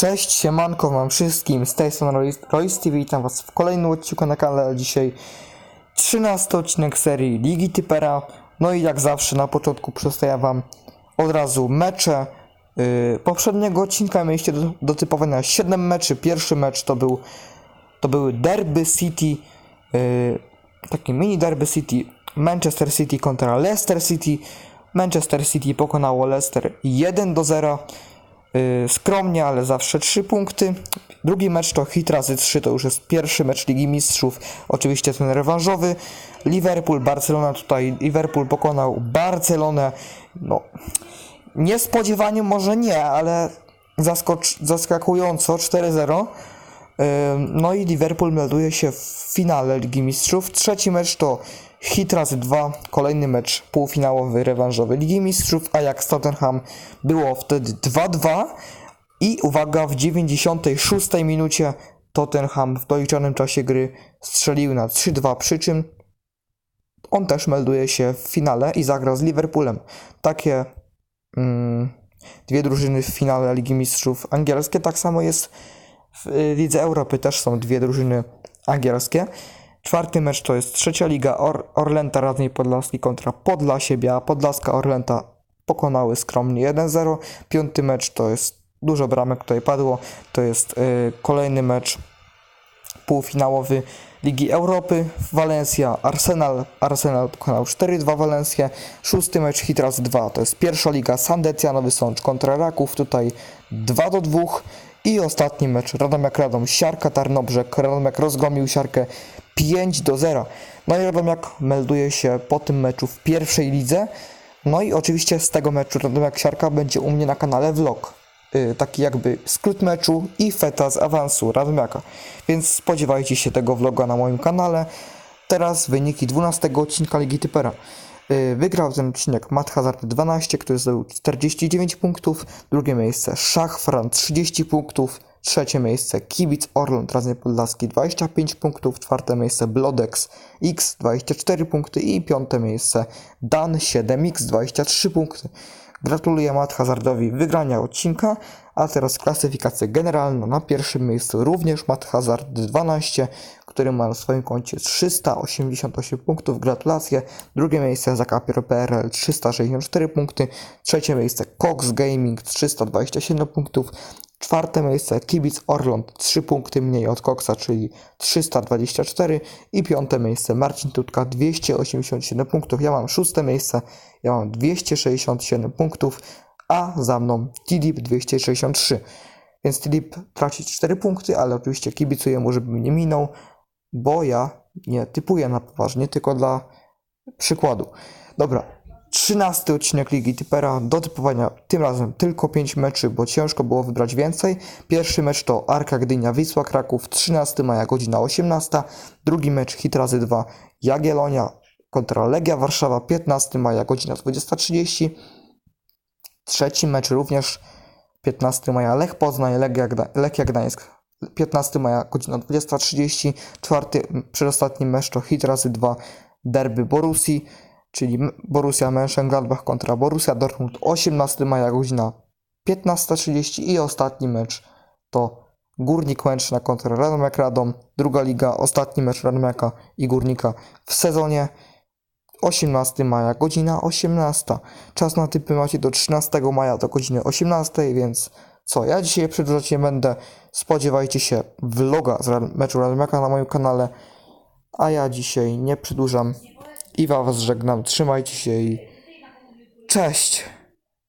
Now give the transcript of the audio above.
Cześć, siemanko wam wszystkim, z tej strony Royce TV, witam was w kolejnym odcinku na kanale, dzisiaj 13 odcinek serii Ligi Typera, no i jak zawsze na początku przedstawiam wam od razu mecze yy, poprzedniego odcinka, mieliście do, do typowania 7 meczy, pierwszy mecz to był to były Derby City, yy, taki mini Derby City, Manchester City kontra Leicester City. Manchester City pokonało Leicester 1 do 0. Yy, skromnie, ale zawsze 3 punkty. Drugi mecz to hit razy 3, to już jest pierwszy mecz Ligi Mistrzów, oczywiście ten rewanżowy. Liverpool, Barcelona tutaj, Liverpool pokonał Barcelonę, no niespodziewanie może nie, ale zaskakująco 4-0. Ym, No i Liverpool melduje się w finale Ligi Mistrzów. Trzeci mecz to hit razy 2, kolejny mecz półfinałowy, rewanżowy Ligi Mistrzów, a jak Tottenham było wtedy 2-2 i uwaga, w 96 minucie Tottenham w doliczonym czasie gry strzelił na 3-2, przy czym on też melduje się w finale i zagra z Liverpoolem. Takie mm, dwie drużyny w finale Ligi Mistrzów angielskie, tak samo jest w y, Lidze Europy też są dwie drużyny angielskie. Czwarty mecz to jest trzecia liga Or Orlęta Podlaski kontra Podlasie Biała Podlaska Orlęta pokonały skromnie 1-0. Piąty mecz to jest dużo bramek tutaj padło. To jest y, kolejny mecz półfinałowy Ligi Europy. Walencja Arsenal. Arsenal pokonał 4-2 Walencję. Szósty mecz hit razy 2 to jest pierwsza liga Sandecja Nowy Sącz kontra Raków. Tutaj 2 do 2. I ostatni mecz Radomiak Radom, Siarka Tarnobrzeg, Radomiak rozgromił Siarkę 5 do 0. No i Radomiak melduje się po tym meczu w pierwszej lidze. No i oczywiście z tego meczu Radomiak Siarka będzie u mnie na kanale vlog. Yy, taki jakby skrót meczu i feta z awansu Radomiaka. Więc spodziewajcie się tego vloga na moim kanale. Teraz wyniki 12 odcinka Ligi Typera. Yy, Wygrał ten odcinek Matt Hazard 12, który zdobył 49 punktów. Drugie miejsce Szach Fran 30 punktów. Trzecie miejsce Kibic Orląt Raznie Podlaski 25 punktów. Czwarte miejsce Blodex X 24 punkty. I piąte miejsce Dan 7X 23 punkty. Gratuluję Matt Hazardowi wygrania odcinka, a teraz klasyfikacja generalna. Na pierwszym miejscu również Matt Hazard 12, który ma na swoim koncie 388 punktów. Gratulacje. Drugie miejsce Zakapier PRL 364 punkty. Trzecie miejsce Cox Gaming 327 punktów. Czwarte miejsce Kibic Orląt 3 punkty mniej od Coxa, czyli 324 i piąte miejsce Marcin Tutka 287 punktów. Ja mam szóste miejsce, ja mam 267 punktów, a za mną Tidip 263. Więc Tidip traci 4 punkty, ale oczywiście kibicuję mu, żeby mnie nie minął, bo ja nie typuję na poważnie, tylko dla przykładu. Dobra, 13 odcinek Ligi Typera do typowania tym razem tylko 5 meczy, bo ciężko było wybrać więcej. Pierwszy mecz to Arka Gdynia Wisła Kraków 13 maja godzina 18. Drugi mecz Hit razy 2 Jagiellonia kontra Legia Warszawa 15 maja godzina 20.30. Trzeci mecz również 15 maja Lech Poznań Legia, Gda- Lechia Gdańsk 15 maja godzina 20.30. Czwarty, przedostatni mecz to Hit razy 2 Derby Borussii czyli Borussia Mönchengladbach kontra Borussia Dortmund 18 maja godzina 15.30 i ostatni mecz to Górnik Łęczna kontra Radomiak Radom, druga liga, ostatni mecz Radomiaka i Górnika w sezonie 18 maja, godzina 18. Czas na typy macie do 13 maja do godziny 18, więc co, ja dzisiaj przedłużać nie będę, spodziewajcie się vloga z meczu Radomiaka na moim kanale, a ja dzisiaj nie przedłużam i was żegnam. Trzymajcie się i cześć!